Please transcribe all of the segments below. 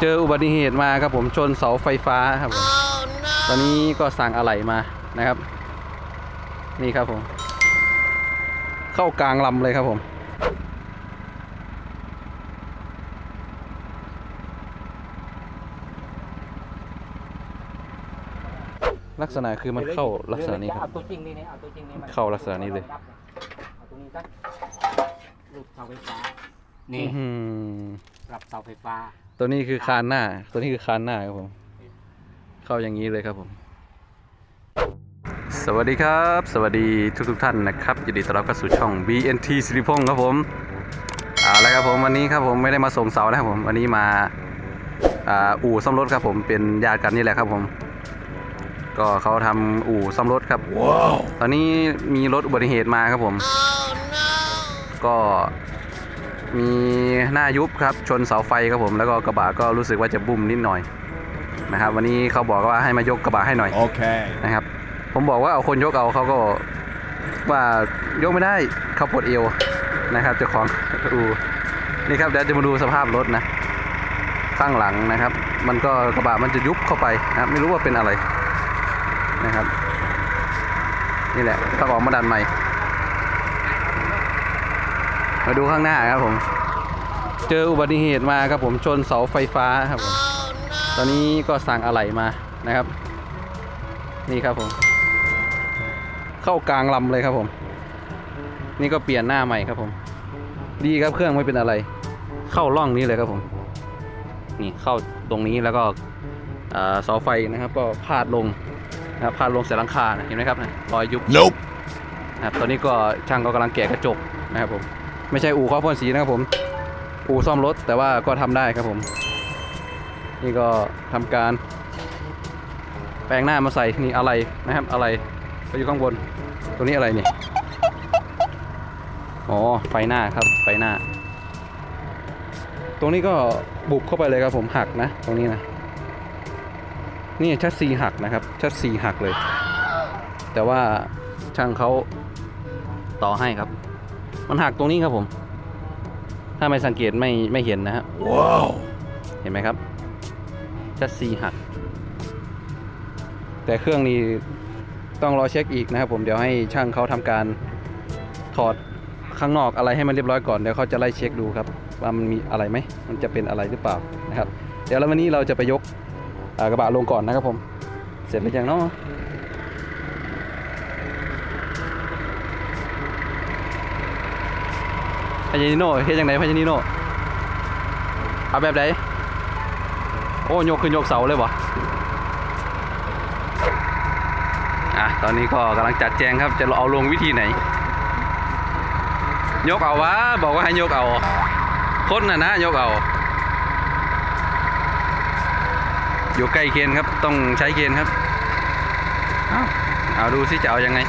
เจออุบัติเหตุมาครับผมชนเสาไฟฟ้าครับผมตอนนี้ก็สั่งอะไหล่มานะครับ นี่ครับผม เข้ากลางลำเลยครับผม ลักษณะคือมันเข้าลักษณะนี้ครับ เอาตัวจริงนี่นี่เอาตัวจริงนี่มันเข้าลักษณะนี้เลย เอาตรงนี้ซะรูปเสาไฟฟ้า นี่อื้อหือรับเสาไฟฟ้า ตัวนี้คือคานหน้า ตัวนี้คือคานหน้าครับผม เข้าอย่างนี้เลยครับผม สวัสดีครับ สวัสดีทุกทุกๆท่านนะครับยินดีต้อนรับเข้าสู่ช่อง BNT สิริพงศ์ครับผมเอาละครับผมวันนี้ครับผมไม่ได้มาส่งเสานะครับผมวันนี้มาอ่าอู่ซ่อมรถครับผมเป็นญาติกันนี่แหละครับผม ก็เขาทำอู่ซ่อมรถครับ ตอนนี้มีรถอุบัติเหตุมาครับผม ก็ มีหน้ายุบครับชนเสาไฟครับผมแล้วก็กระบะก็รู้สึกว่าจะบุ้มนิดหน่อยนะครับวันนี้เขาบอกว่าให้มายกกระบะให้หน่อย Okay. นะครับ ผมบอกว่าเอาคนยกเอาเขาก็ว่ายกไม่ได้เขาปวดเอวนะครับเจ้าของอูนี่ครับเดี๋ยวจะมาดูสภาพรถนะ ข้างหลังนะครับ มันก็กระบะมันจะยุบเข้าไปนะครับ ไม่รู้ว่าเป็นอะไรนะครับ นี่แหละต้องออกมาดันใหม่ มาดูข้างหน้าครับผม เจออุบัติเหตุมาครับผมชนเสาไฟฟ้าครับผมตอนนี้ก็สั่งอะไหล่มานะครับ นี่ครับผม เข้ากลางลำเลยครับผม นี่ก็เปลี่ยนหน้าใหม่ครับผม ดีครับเครื่องไม่เป็นอะไร เข้าร่องนี้เลยครับผม นี่เข้าตรงนี้แล้วก็เอ่อเสาไฟนะครับ ก็พาดลงนะครับพาดลงเสียหลังคานะเห็นไหมครับเนี่ยรอยยุบ Nope. นะครับตอนนี้ก็ช่างก็กำลังแกะกระจกนะครับผม ไม่ใช่อู่ข้อพ่นสีนะครับผม อู่ซ่อมรถแต่ว่าก็ทำได้ครับผม นี่ก็ทำการ แปลงหน้ามาใส่นี่อะไรนะครับอะไรก็อยู่ข้างบน ตัวนี้อะไรเนี่ยอ๋อไฟหน้าครับไฟหน้า ตรงนี้ก็บุบเข้าไปเลยครับผมหักนะ ตรงนี้นะนี่ชัดซีหักนะครับชัดซีหักเลย แต่ว่าช่างเขาต่อให้ครับ มันหักตรงนี้ครับผม ถ้าไม่สังเกตไม่ไม่เห็นนะฮะ Wow. เห็นไหมครับชัดซีหัก แต่เครื่องนี้ต้องรอเช็คอีกนะครับผมเดี๋ยวให้ช่างเขาทำการถอดข้างนอกอะไรให้มันเรียบร้อยก่อนเดี๋ยวเขาจะไล่เช็คดูครับ ว่ามันมีอะไรไหมมันจะเป็นอะไรหรือเปล่านะครับ เดี๋ยวแล้ววันนี้เราจะไปยกอ่ากระบะลงก่อนนะครับผม เสร็จหรือยังเนาะ พายิโน่เฮ็ดยังไงพายิโน่เอาแบบไหนโอ้ยกขึ้นยกเสาเลยวะอะตอนนี้ก็กำลังจัดแจงครับจะเอาลงวิธีไหน ยกเอาวะบอกว่าให้ยกเอาคนน่ะนะยกเอาอยู่ใกล้เกณฑ์ครับต้องใช้เกณฑ์ครับเอาเอาดูสิจะเอายังไง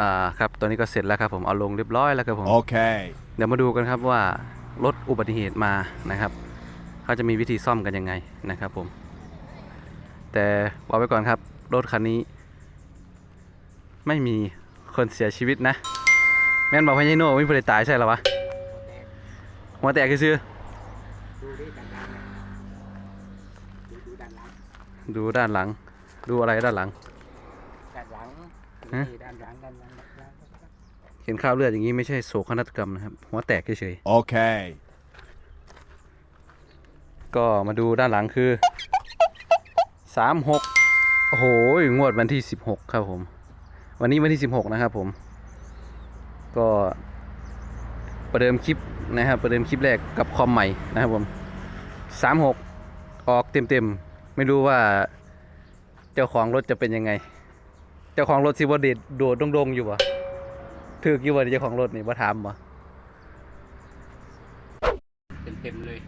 อ่าครับตอนนี้ก็เสร็จแล้วครับผมเอาลงเรียบร้อยแล้วครับผม Okay. เดี๋ยวมาดูกันครับว่ารถอุบัติเหตุมานะครับเขาจะมีวิธีซ่อมกันยังไงนะครับผม แต่บอกไว้ก่อนครับ รถคันนี้ ไม่มีคนเสียชีวิตนะ แม่นบอกพี่ยโน่ไม่มีผู้ใดตายใช่หรอวะหัวแตกคือซื้อดูด้านหลัง ดูดูด้านหลังดูด้านหลัง ดูอะไรด้านหลังด้านหลัง ฮะนี่ด้านหลังด้านหลังด้านหลังเห็นคราบเลือดอย่างนี้ไม่ใช่โศกนาฏกรรมนะครับหัวแตกเฉย Okay. ๆ ก็มาดูด้านหลังคือสามหกโอ้โหงวดวันที่สิบหกครับผม วันนี้วันที่สิบหกนะครับผม ก็ประเดิมคลิปนะครับ ประเดิมคลิปแรกกับคอมใหม่นะครับผมสามหกออกเต็มเต็มๆไม่รู้ว่าเจ้าของรถจะเป็นยังไง เจ้าของรถสิบ่เด็ดโดดดงๆอยู่บ่ถือกอยู่บ่เจ้าของรถนี่บ่ถามบ่เต็มเต็มๆเลย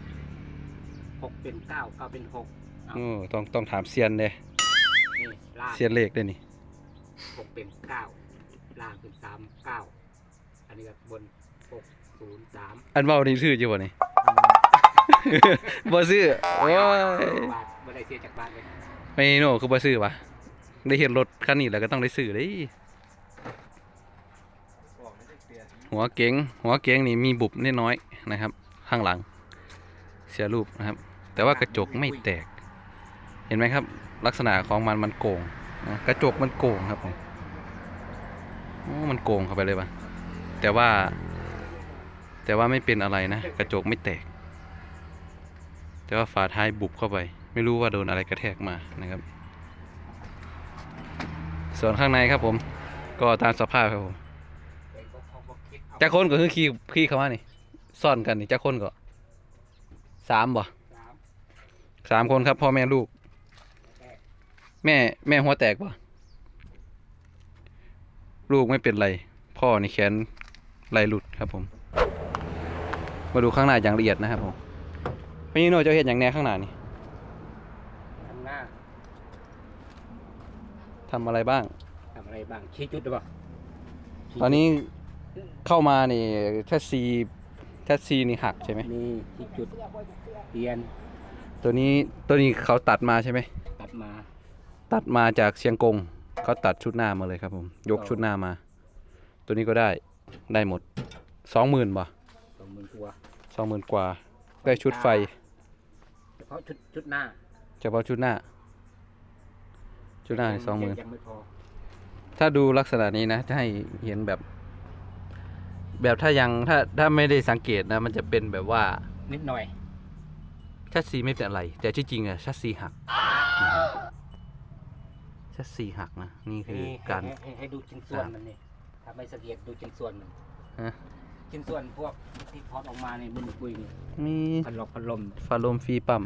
หกเป็นเก้าเก้าเป็นหกเอาอือต้องต้องถามเซียนเด้นี่ล่างเซียนเลขเด้นี่หกเป็นเก้าล่างเป็นสามเก้าอันนี้ก็บนหกศูนย์สามอันเว้านี่ซื้ออยู่บ่นี่บ่ซื้อโอ้ยบาทบ่ได้เสียจากบ้านเลยไม่โน่คือบ่ซื้อวะ ได้เห็นรถคันนี้แล้วก็ต้องได้ซื้อเด้หัวเก๋งหัวเก๋งนี่มีบุบนิดน้อยนะครับ ข้างหลัง เสียรูปนะครับ แต่ว่ากระจกไม่แตก เห็นไหมครับ ลักษณะของมันมันโก่งนะกระจกมันโก่งครับผมโอ้มันโก่งเข้าไปเลยปะแต่ว่า แต่ว่าไม่เป็นอะไรนะ กระจกไม่แตก แต่ว่าฝาท้ายบุบเข้าไป ไม่รู้ว่าโดนอะไรกระแทกมานะครับ ส่วนข้างในครับผม ก็ตามสภาพครับผมเองก็เขาบอกคิดเอาจักคนก็คือขี่ขี่เข้ามานี่ซ่อนกันนี่จักคนก็สามบ่สามคนครับพ่อแม่ลูก แม่แม่หัวแตกปะลูกไม่เป็นไร พ่อนี่แขนไหลหลุดครับผม มาดูข้างหน้าอย่างละเอียดนะครับผมพี่โน่เจ้าเห็นอย่างแน่ข้างหน้านี่ ทำหน้า ทำอะไรบ้าง ทำอะไรบ้างชี้จุดหรือเปล่าชี้ตอนนี้เข้ามานี่แท็ซีแท็ซีนี่หักใช่ไหมนี่ชี้จุดเปลี่ยนตัวนี้ตัวนี้เขาตัดมาใช่ไหมตัดมาตัดมาจากเชียงกงเขาตัดชุดหน้ามาเลยครับผมยกชุดหน้ามา ตัวนี้ก็ได้ได้หมดสองหมื่นบ่สองหมื่นตัวสองหมื่นกว่าได้ชุดไฟ เฉพาะชุดชุดหน้า เฉพาะชุดหน้า ชุดหน้าสองหมื่นยังไม่พอถ้าดูลักษณะนี้นะจะให้เห็นแบบ แบบถ้ายังถ้าถ้าไม่ได้สังเกตนะ มันจะเป็นแบบว่านิดหน่อยชัดซีไม่เป็นอะไร แต่ที่จริงอะชัดซีหักนะครับชัดซีหักนะนี่คือนี่การให้ให้ให้ดูชิ้นส่วนมันนี่ถ้าไม่สังเกตดูชิ้นส่วนมันฮะชิ้นส่วนพวกที่ทอดออกมาในบุญปุยนี่มีพัดลมพัดลม ฟาโลมฟรีปั๊ม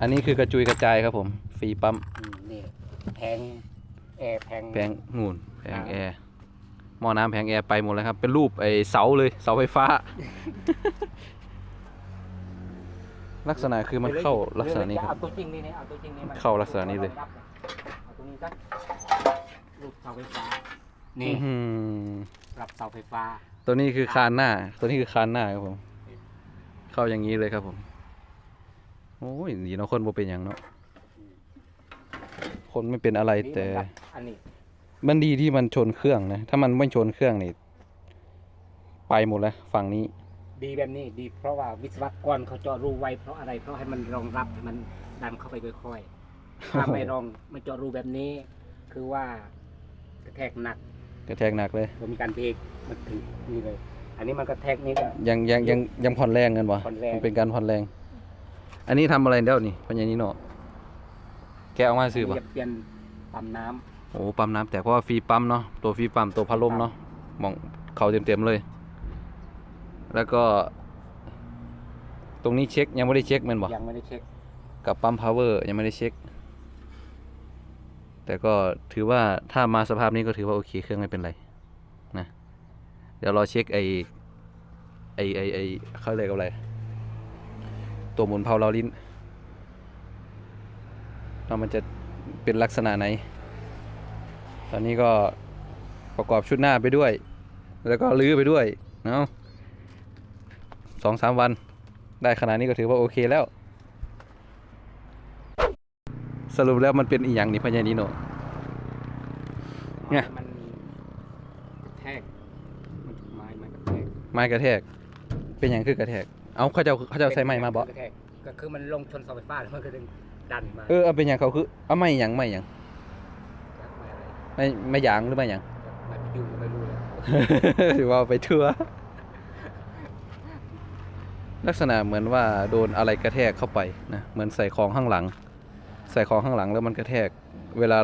อันนี้คือกระจุยกระจายครับผม ฟรีปั๊มอืมนี่แพงแอร์แพงแผงนูนแผงอ่าแอร์หม้อน้ำแผงแอร์ไปหมดแล้วครับ เป็นรูปไอ้เสาเลยเสาไฟฟ้า ลักษณะคือมันเข้าลักษณะนี้ครับ เอาตัวจริงนี่นี่เอาตัวจริงนี่มันเข้าลักษณะนี้เลย เอาตรงนี้สักรูปเสาไฟฟ้า นี่อื้อหือรับเสาไฟฟ้า ตัวนี้คือคานหน้า ตัวนี้คือคานหน้าครับผม เข้าอย่างนี้เลยครับผม โอ้ยดีเนาะคนบ่เป็นอย่างเนาะ คนไม่เป็นอะไรนี่แต่มันรับอันนี้มันดีที่มันชนเครื่องนะ ถ้ามันไม่ชนเครื่องนี่ ไปหมดแล้วฝั่งนี้ ดีแบบนี้ดีเพราะว่าวิศวกรเขาเจาะรูไว้เพราะอะไร เพราะให้มันรองรับให้มันดันเข้าไปค่อยๆถ้าไม่รองไม่เจาะรูแบบนี้ คือว่ากระแทกหนักกระแทกหนักเลยมันมีการเบรกมันถึงนี่เลย อันนี้มันกระแทกนี่ก็ ยังยังยังยังผ่อนแรงกันวะผ่อนแรง มันเป็นการผ่อนแรง อันนี้ทำอะไรเดี๋ยวนี่พญานิโน แกะออกมาซื้อปะจะเปลี่ยนปั๊มน้ำโอ้ปั๊มน้ำแต่เพราะว่าฟรีปั๊มเนาะตัวฟรีปั๊มตัวพัดลมเนาะมองเขาเต็มๆเลย แล้วก็ ตรงนี้เช็คยังไม่ได้เช็คแมันบอกยังไม่ได้เช็คกับปั๊มพาวเวอร์ยังไม่ได้เช็ค แต่ก็ถือว่าถ้ามาสภาพนี้ก็ถือว่าโอเคเครื่องไม่เป็นไรนะเดี๋ยวรอเช็คไอไอไอไอเขาเรียกว่าอะไร ตัวหมุนเพาเราลิ้น ว่ามันจะเป็นลักษณะไหน ตอนนี้ก็ประกอบชุดหน้าไปด้วย แล้วก็ลื้อไปด้วยเนาะสองสามวันได้ขนาดนี้ก็ถือว่าโอเคแล้ว สรุปแล้วมันเป็นอีหยังนี่พญานิโนเนี่ยมันกระแทกมันไม้มันกระแทกไม้กระแทก เป็นอย่างคือกระแทก เอาเขาจะเอาเขาจะเอาใส่ไม้มาบ่กระแทกก็คือมันลงชนเสาไฟฟ้าแล้วมันก็ดึง ดันมาเออเอาเป็นอย่างเขาคือเอาไม้หยังไม้หยังไม่อะไรไม่ไม่ยางหรือไม่หยังไม่ไปยุ่งไม่รู้เลยถือว่าไปทั่วลักษณะเหมือนว่าโดนอะไรกระแทกเข้าไปนะเหมือนใส่ของข้างหลัง ใส่ของข้างหลังแล้วมันกระแทก เวลา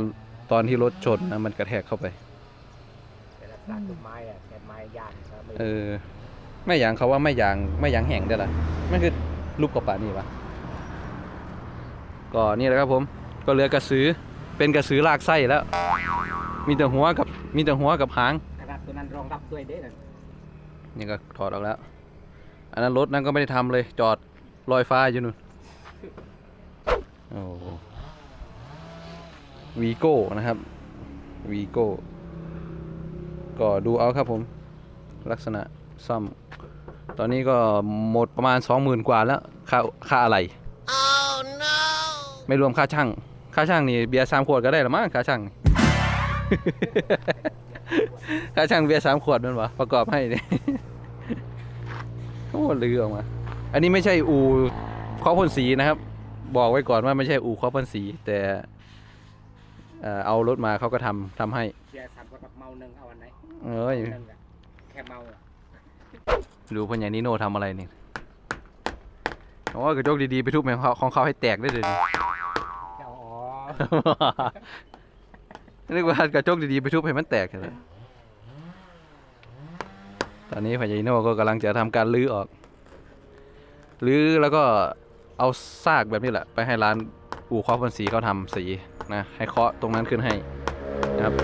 ตอนที่รถชนนะมันกระแทกเข้าไปแต่รักษาต้นไม้อะแต่ไม้ยางครับไม่เออไม่ยางเขาว่าไม่ยางไม่ยางแห้งได้ละมันคือรูปกระป๋านี่วะ ก็นี่แหละครับผมก็เหลือกระสือเป็นกระสือลากไส้แล้ว มีแต่หัวกับมีแต่หัวกับหางกระดาษตัวนั้นรองรับด้วยเด้นั่นนี่ก็ถอดออกแล้ว อันนั้นรถนั้นก็ไม่ได้ทำเลย จอดลอยฟ้าอยู่นู่นโอ้วีโก้นะครับวีโก้ก็ดูเอาครับผม ลักษณะซ่อม ตอนนี้ก็หมดประมาณสองหมื่นกว่าแล้วค่าค่าอะไร ไม่รวมค่าช่าง ค่าช่างนี่เบียร์สามขวดก็ได้หรือมั้งค่าช่างนี่ค่าช่างเบียร์สามขวดนั่นวะประกอบให้เนี่ยโอ้ลือออกมา อันนี้ไม่ใช่อู่เคาะพ่นสีนะครับ บอกไว้ก่อนว่าไม่ใช่อู่เคาะพ่นสี แต่เอ่อเอารถมาเขาก็ทำทำให้เสียสามคนแบบเมาหนึ่งเอาอันไหนเอ้ยหนึ่งอะแค่เมาอะดูพ่อใหญ่นิโน่ทำอะไรนี่ โอ้ยกระจกดีๆไปทุบของเขาของเขาให้แตกได้เลยอ๋อนึกว่ากระจกดีๆไปทุบให้มันแตกเลยตอนนี้พ่อใหญ่นิโน่ก็กำลังจะทำการลื้อออก ลื้อแล้วก็เอาซากแบบนี้แหละ ไปให้ร้านอู่เคาะพ่นสีเขาทำสีนะ ให้เคาะตรงนั้นขึ้นให้นะครับ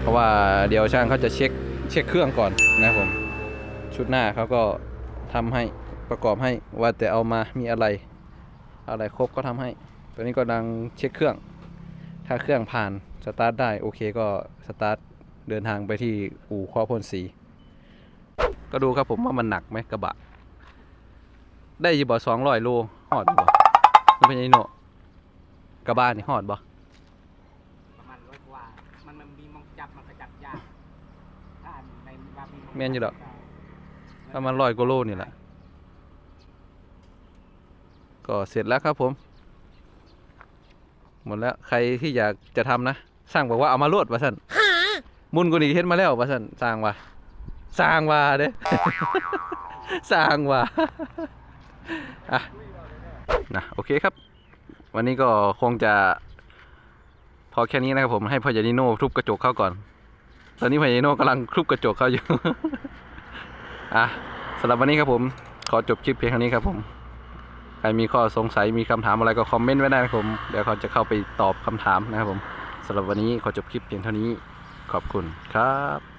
เพราะว่าเดี๋ยวช่างเขาจะเช็คเช็คเครื่องก่อนนะครับผม ชุดหน้าเขาก็ทำให้ ประกอบให้ว่าแต่เอามามีอะไร อะไรครบก็ทำให้ตัวนี้ก็ดังเช็คเครื่อง ถ้าเครื่องผ่านสตาร์ทได้โอเคก็สตาร์ทเดินทางไปที่อู่เคาะพ่นสี ก็ดูครับผมว่ามันหนักไหมกระบะ ได้อยี่บ่สองร้อยโลหอดบ่มันเป็นยังไงโนกระบะนี่หอดบ่ประมาณร้อยกว่ามันมันมีมองจับมันก็จับยากถ้าอันในบาร์มีงแม่นอยู่ดอกประมาณร้อยกว่าโลนี่แหละ ก็เสร็จแล้วครับผม หมดแล้วใครที่อยากจะทำนะสร้างบอกว่าเอามาลวดว่าสันมุนกุนีเฮ็ดมาแล้วว่าสันสร้างว่าสร้างว่าเด้สร้างว่าอะนะโอเคครับ วันนี้ก็คงจะ พอแค่นี้นะครับผมให้พ่อใหญ่นิโน่ทุบกระจกเข้าก่อน ตอนนี้พ่อใหญ่นิโน่กำลังทุบกระจกเข้าอยู่อะสำหรับวันนี้ครับผม ขอจบคลิปเพียงเท่านี้ครับผม ครมีข้อสงสัยมีคำถามอะไรก็คอมเมนต์ไว้ได้นะครับผม เดี๋ยวเขาจะเข้าไปตอบคำถามนะครับผมสำหรับวันนี้ขอจบคลิปเพียงเท่านี้ขอบคุณครับ